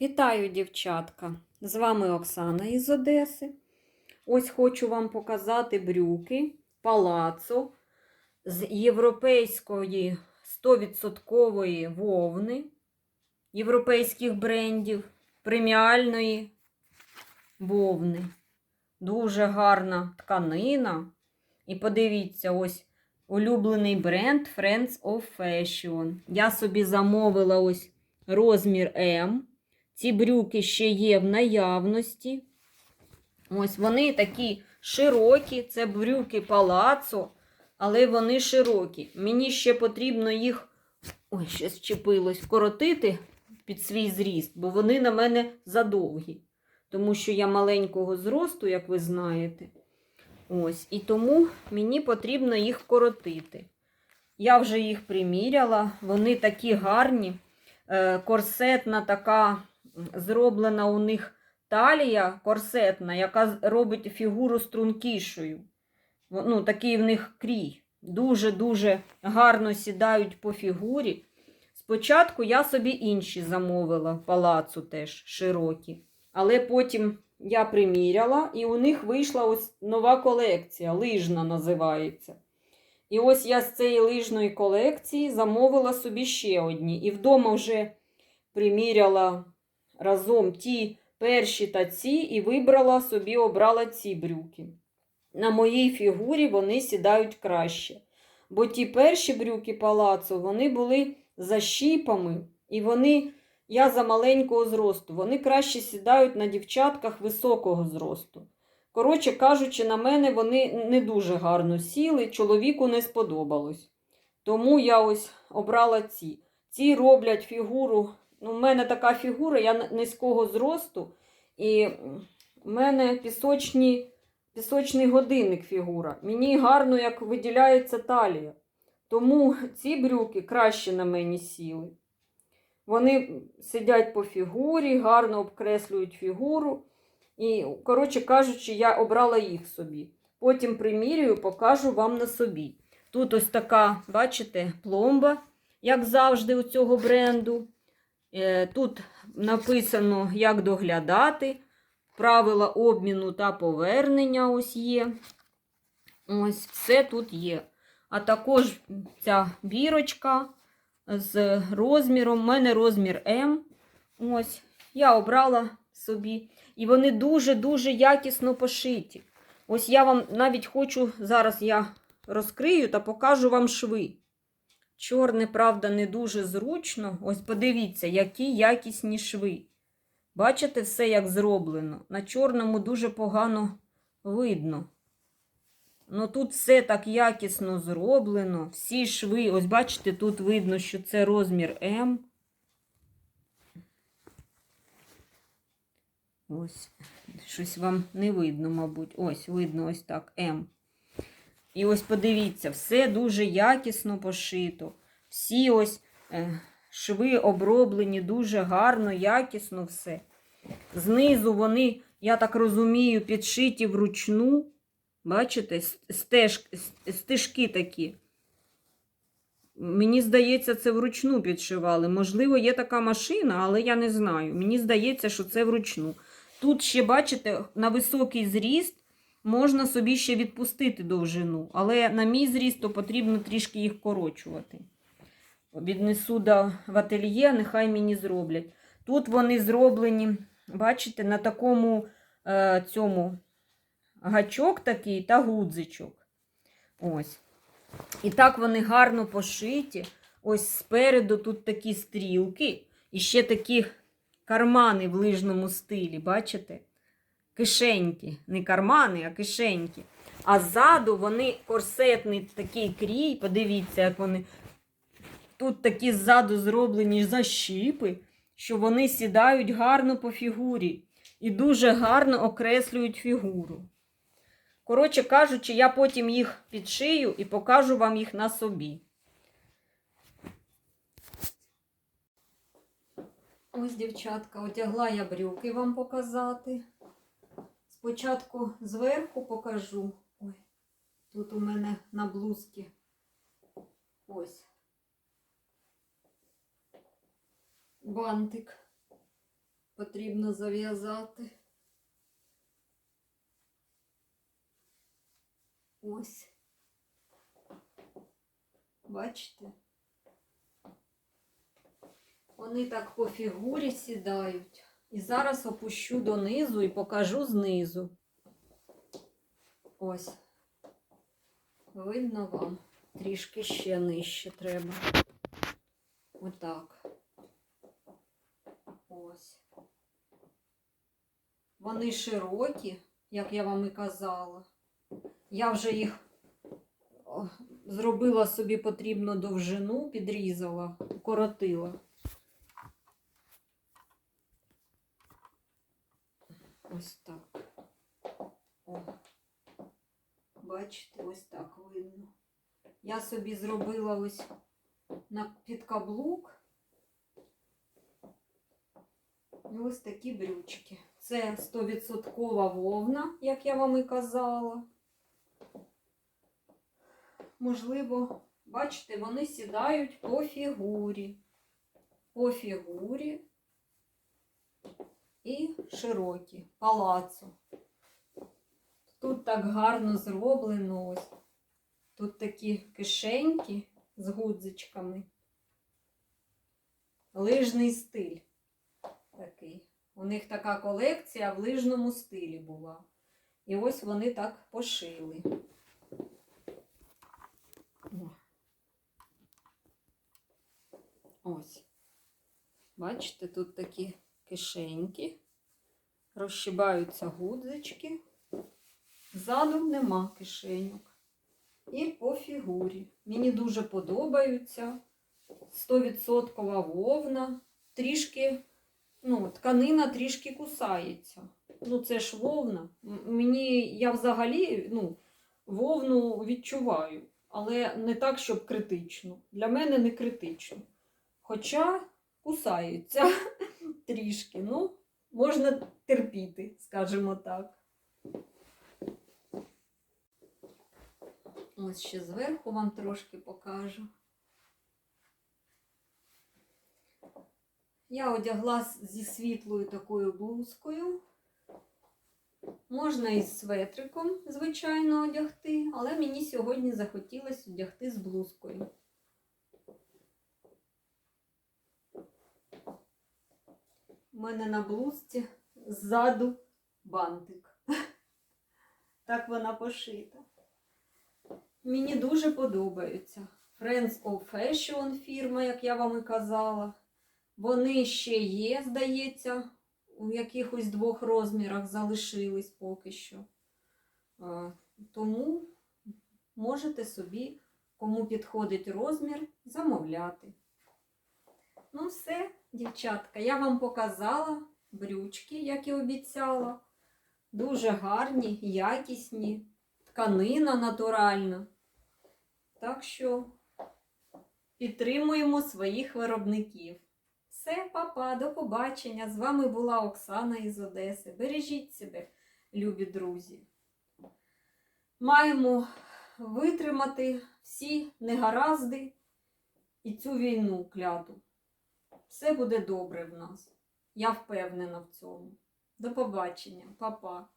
Вітаю, дівчатка! З вами Оксана із Одеси. Ось хочу вам показати брюки палацо з європейської 100% вовни, європейських брендів, преміальної вовни. Дуже гарна тканина. І подивіться, ось улюблений бренд Friends of Fashion. Я собі замовила ось розмір М. Ці брюки ще є в наявності. Ось вони такі широкі, це брюки палацо, але вони широкі. Мені ще потрібно їх, ой, ще зчепилось, вкоротити під свій зріст, бо вони на мене задовгі. Тому що я маленького зросту, як ви знаєте. Ось, і тому мені потрібно їх вкоротити. Я вже їх приміряла, вони такі гарні, Е, корсетна така зроблена у них талія корсетна, яка робить фігуру стрункішою. Ну, такий в них крій. Дуже-дуже гарно сідають по фігурі. Спочатку я собі інші замовила палацу теж широкі. Але потім я приміряла, і у них вийшла ось нова колекція, лижна називається. І ось я з цієї лижної колекції замовила собі ще одні. І вдома вже приміряла разом ті перші та ці, і вибрала собі, обрала ці брюки. На моїй фігурі вони сідають краще. Бо ті перші брюки палацу, вони були за щіпами, і вони, я за маленького зросту, вони краще сідають на дівчатках високого зросту. Коротше кажучи, на мене вони не дуже гарно сіли, чоловіку не сподобалось. Тому я ось обрала ці. Ці роблять фігуру. Ну, в мене така фігура, я низького зросту, і в мене пісочні, пісочний годинник фігура. Мені гарно, як виділяється талія. Тому ці брюки краще на мені сіли. Вони сидять по фігурі, гарно обкреслюють фігуру. І, коротше кажучи, я обрала їх собі. Потім примірюю, покажу вам на собі. Тут ось така, бачите, пломба, як завжди, у цього бренду. Е, Тут написано, як доглядати, правила обміну та повернення ось є. Ось все тут є. А також ця бірочка з розміром. У мене розмір М. Ось. Я обрала собі. І вони дуже-дуже якісно пошиті. Ось я вам навіть хочу, зараз я розкрию та покажу вам шви. Чорне, правда, не дуже зручно. Ось подивіться, які якісні шви. Бачите, все як зроблено. На чорному дуже погано видно. Ну тут все так якісно зроблено. Всі шви, ось бачите, тут видно, що це розмір М. Ось, щось вам не видно, мабуть. Ось, видно ось так М. І ось подивіться, все дуже якісно пошито. Всі ось е, шви оброблені дуже гарно, якісно все. Знизу вони, я так розумію, підшиті вручну. Бачите, стеж, стежки такі. Мені здається, це вручну підшивали. Можливо, є така машина, але я не знаю. Мені здається, що це вручну. Тут ще, бачите, на високий зріст можна собі ще відпустити довжину, але на мій зріст то потрібно трішки їх корочувати. Віднесу до в ательє, нехай мені зроблять. Тут вони зроблені, бачите, на такому е, цьому гачок такий та гудзичок. Ось. І так вони гарно пошиті. Ось спереду тут такі стрілки, і ще такі кармани в лижному стилі, бачите? Кишеньки. Не кармани, а кишеньки. А ззаду вони корсетний такий крій, подивіться, як вони. Тут такі ззаду зроблені защіпи, що вони сідають гарно по фігурі і дуже гарно окреслюють фігуру. Коротше кажучи, я потім їх підшию і покажу вам їх на собі. Ось, дівчатка, одягла я брюки вам показати. Спочатку зверху покажу. Ой, тут у мене на блузці. Ось. Бантик. потрібно зав'язати. Ось. Бачите? Вони так по фігурі сідають. І зараз опущу донизу і покажу знизу. Ось. Видно вам? Трішки ще нижче треба. Отак. Ось. Вони широкі, як я вам і казала. Я вже їх зробила собі потрібну довжину, підрізала, укоротила. Ось так. О. Бачите, ось так видно. Я собі зробила ось на підкаблук. І ось такі брючки. Це 100% вовна, як я вам і казала. Можливо, бачите, вони сідають по фігурі. По фігурі і широкі, палацу. Тут так гарно зроблено ось. Тут такі кишеньки з гудзичками. Лижний стиль такий. У них така колекція в лижному стилі була. І ось вони так пошили. Ось. Бачите, тут такі кишеньки, розшибаються гудзички. Ззаду нема кишеньок. І по фігурі. Мені дуже подобаються. 100% вовна. Трішки, ну, тканина трішки кусається. Ну, це ж вовна. Мені, я взагалі, ну, вовну відчуваю, але не так, щоб критично. Для мене не критично. Хоча кусаються трішки. Ну, можна терпіти, скажімо так. Ось ще зверху вам трошки покажу. Я одягла зі світлою такою блузкою. Можна із светриком, звичайно, одягти, але мені сьогодні захотілося одягти з блузкою. У мене на блузці ззаду бантик. Так вона пошита. Мені дуже подобаються. Friends of Fashion фірма, як я вам і казала. Вони ще є, здається, у якихось двох розмірах залишились поки що. Тому можете собі, кому підходить розмір, замовляти. Ну, все, дівчатка, я вам показала брючки, як і обіцяла. Дуже гарні, якісні, тканина натуральна. Так що підтримуємо своїх виробників. Все, папа, до побачення. З вами була Оксана із Одеси. Бережіть себе, любі друзі. Маємо витримати всі негаразди і цю війну кляту. Все буде добре в нас. Я впевнена в цьому. До побачення, папа.